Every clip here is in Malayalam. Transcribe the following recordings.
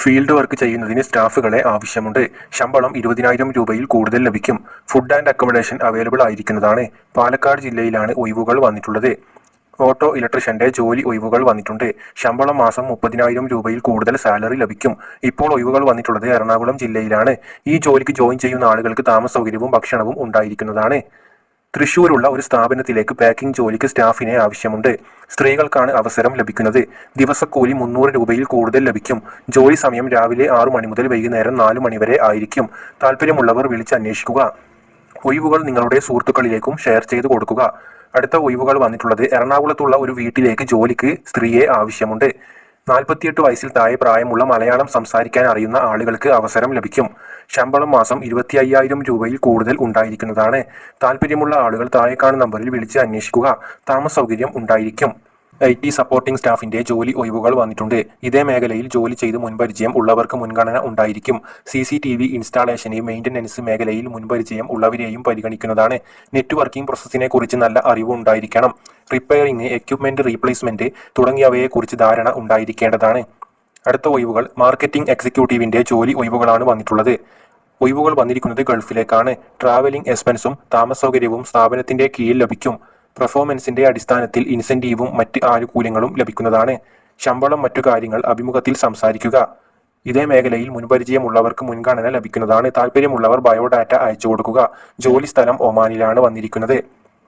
ഫീൽഡ് വർക്ക് ചെയ്യുന്നതിന് സ്റ്റാഫുകളെ ആവശ്യമുണ്ട്. ശമ്പളം ഇരുപതിനായിരം രൂപയിൽ കൂടുതൽ ലഭിക്കും. ഫുഡ് ആൻഡ് അക്കോമഡേഷൻ അവൈലബിൾ ആയിരിക്കുന്നതാണ്. പാലക്കാട് ജില്ലയിലാണ് ഒഴിവുകൾ വന്നിട്ടുള്ളത്. ഓട്ടോ ഇലക്ട്രീഷ്യന്റെ ജോലി ഒഴിവുകൾ വന്നിട്ടുണ്ട്. ശമ്പളം മാസം മുപ്പതിനായിരം രൂപയിൽ കൂടുതൽ സാലറി ലഭിക്കും. ഇപ്പോൾ ഒഴിവുകൾ വന്നിട്ടുള്ളത് എറണാകുളം ജില്ലയിലാണ്. ഈ ജോലിക്ക് ജോയിൻ ചെയ്യുന്ന ആളുകൾക്ക് താമസ സൗകര്യവും ഭക്ഷണവും ഉണ്ടായിരിക്കുന്നതാണ്. തൃശൂരുള്ള ഒരു സ്ഥാപനത്തിലേക്ക് പാക്കിംഗ് ജോലിക്ക് സ്റ്റാഫിനെ ആവശ്യമുണ്ട്. സ്ത്രീകൾക്കാണ് അവസരം ലഭിക്കുന്നത്. ദിവസക്കൂലി മുന്നൂറ് രൂപയിൽ കൂടുതൽ ലഭിക്കും. ജോലി സമയം രാവിലെ ആറു മണി മുതൽ വൈകുന്നേരം നാലു മണി വരെ ആയിരിക്കും. താല്പര്യമുള്ളവർ വിളിച്ച് അന്വേഷിക്കുക. ഒഴിവുകൾ നിങ്ങളുടെ സുഹൃത്തുക്കളിലേക്കും ഷെയർ ചെയ്ത് കൊടുക്കുക. അടുത്ത ഒഴിവുകൾ വന്നിട്ടുള്ളത് എറണാകുളത്തുള്ള ഒരു വീട്ടിലേക്ക് ജോലിക്ക് സ്ത്രീയെ ആവശ്യമുണ്ട്. നാൽപ്പത്തിയെട്ട് വയസ്സിൽ താഴെ പ്രായമുള്ള മലയാളം സംസാരിക്കാൻ അറിയുന്ന ആളുകൾക്ക് അവസരം ലഭിക്കും. ശമ്പളം മാസം ഇരുപത്തി അയ്യായിരം രൂപയിൽ കൂടുതൽ ഉണ്ടായിരിക്കുന്നതാണ്. താല്പര്യമുള്ള ആളുകൾ താഴെ കാണുന്ന നമ്പറിൽ വിളിച്ച് അന്വേഷിക്കുക. താമസ സൗകര്യം ഉണ്ടായിരിക്കും. ഐ ടി സപ്പോർട്ടിംഗ് സ്റ്റാഫിന്റെ ജോലി ഒഴിവുകൾ വന്നിട്ടുണ്ട്. ഇതേ മേഖലയിൽ ജോലി ചെയ്ത് മുൻപരിചയം ഉള്ളവർക്ക് മുൻഗണന ഉണ്ടായിരിക്കും. സി സി ടി വി ഇൻസ്റ്റാളേഷന് മെയിന്റനൻസ് മേഖലയിൽ മുൻപരിചയം ഉള്ളവരെയും പരിഗണിക്കുന്നതാണ്. നെറ്റ്വർക്കിംഗ് പ്രോസസ്സിനെ കുറിച്ച് നല്ല അറിവ് ഉണ്ടായിരിക്കണം. റിപ്പയറിംഗ് എക്യുപ്മെന്റ് റീപ്ലേസ്മെന്റ് തുടങ്ങിയവയെക്കുറിച്ച് ധാരണ ഉണ്ടായിരിക്കേണ്ടതാണ്. അടുത്ത ഒഴിവുകൾ മാർക്കറ്റിംഗ് എക്സിക്യൂട്ടീവിന്റെ ജോലി ഒഴിവുകളാണ് വന്നിട്ടുള്ളത്. ഒഴിവുകൾ വന്നിരിക്കുന്നത് ഗൾഫിലേക്കാണ്. ട്രാവലിംഗ് എക്സ്പെൻസും താമസ സൗകര്യവും സ്ഥാപനത്തിന്റെ കീഴിൽ ലഭിക്കും. പെർഫോമൻസിന്റെ അടിസ്ഥാനത്തിൽ ഇൻസെന്റീവും മറ്റ് ആനുകൂല്യങ്ങളും ലഭിക്കുന്നതാണ്. ശമ്പളം മറ്റു കാര്യങ്ങൾ അഭിമുഖത്തിൽ സംസാരിക്കുക. ഇതേ മേഖലയിൽ മുൻപരിചയമുള്ളവർക്ക് മുൻഗണന ലഭിക്കുന്നതാണ്. താല്പര്യമുള്ളവർ ബയോഡാറ്റ അയച്ചു കൊടുക്കുക ജോലി സ്ഥലം ഒമാനിലാണ് വന്നിരിക്കുന്നത്.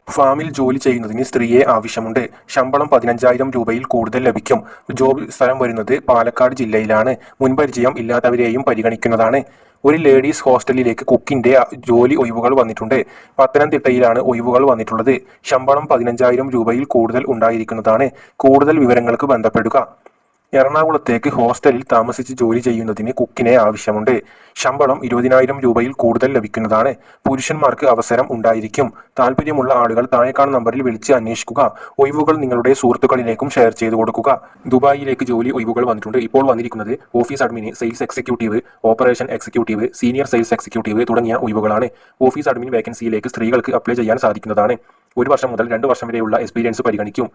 ഫാമിൽ ജോലി ചെയ്യുന്നതിന് സ്ത്രീയെ ആവശ്യമുണ്ട്. ശമ്പളം പതിനഞ്ചായിരം രൂപയിൽ കൂടുതൽ ലഭിക്കും. ജോബ് സ്ഥലം വരുന്നത് പാലക്കാട് ജില്ലയിലാണ്. മുൻപരിചയം ഇല്ലാത്തവരെയും പരിഗണിക്കുന്നതാണ്. ഒരു ലേഡീസ് ഹോസ്റ്റലിലേക്ക് കുക്കിന്റെ ജോലി ഒഴിവുകൾ വന്നിട്ടുണ്ട്. പത്തനംതിട്ടയിലാണ് ഒഴിവുകൾ വന്നിട്ടുള്ളത്. ശമ്പളം പതിനഞ്ചായിരം രൂപയിൽ കൂടുതൽ ഉണ്ടായിരിക്കുന്നതാണ്. കൂടുതൽ വിവരങ്ങൾക്ക് ബന്ധപ്പെടുക. എറണാകുളത്തേക്ക് ഹോസ്റ്റലിൽ താമസിച്ച് ജോലി ചെയ്യുന്നതിന് കുക്കിനെ ആവശ്യമുണ്ട്. ശമ്പളം ഇരുപതിനായിരം രൂപയിൽ കൂടുതൽ ലഭിക്കുന്നതാണ്. പുരുഷന്മാർക്ക് അവസരം ഉണ്ടായിരിക്കും. താല്പര്യമുള്ള ആളുകൾ താഴെ കാണുന്ന നമ്പറിൽ വിളിച്ച് അന്വേഷിക്കുക. ഒഴിവുകൾ നിങ്ങളുടെ സുഹൃത്തുക്കളിലേക്കും ഷെയർ ചെയ്തു കൊടുക്കുക. ദുബായിലേക്ക് ജോലി ഒഴിവുകൾ വന്നിട്ടുണ്ട്. ഇപ്പോൾ വന്നിരിക്കുന്നത് office admin sales executive operation executive senior sales executive തുടങ്ങിയ ഒഴിവുകളാണ് ഓഫീസ് അഡ്മിൻ വേക്കൻസിയിലേക്ക് സ്ത്രീകൾക്ക് അപ്ലൈ ചെയ്യാൻ സാധിക്കുന്നതാണ്. ഒരു വർഷം മുതൽ രണ്ട് വർഷം വരെയുള്ള എക്സ്പീരിയൻസ് പരിഗണിക്കും.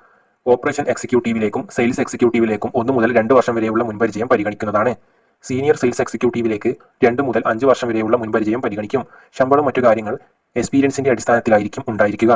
ഓപ്പറേഷൻ എക്സിക്യൂട്ടീവിലേക്കും സെയിൽസ് എക്സിക്യൂട്ടീവിലേക്കും ഒന്ന് മുതൽ രണ്ട് വർഷം വരെയുള്ള മുൻപരിചയം പരിഗണിക്കുന്നതാണ്. സീനിയർ സെയിൽസ് എക്സിക്യൂട്ടീവിലേക്ക് രണ്ട് മുതൽ അഞ്ച് വർഷം വരെയുള്ള മുൻപരിചയം പരിഗണിക്കും. ശമ്പളം മറ്റു കാര്യങ്ങൾ എക്സ്പീരിയൻസിന്റെ അടിസ്ഥാനത്തിലായിരിക്കും ഉണ്ടായിരിക്കുക.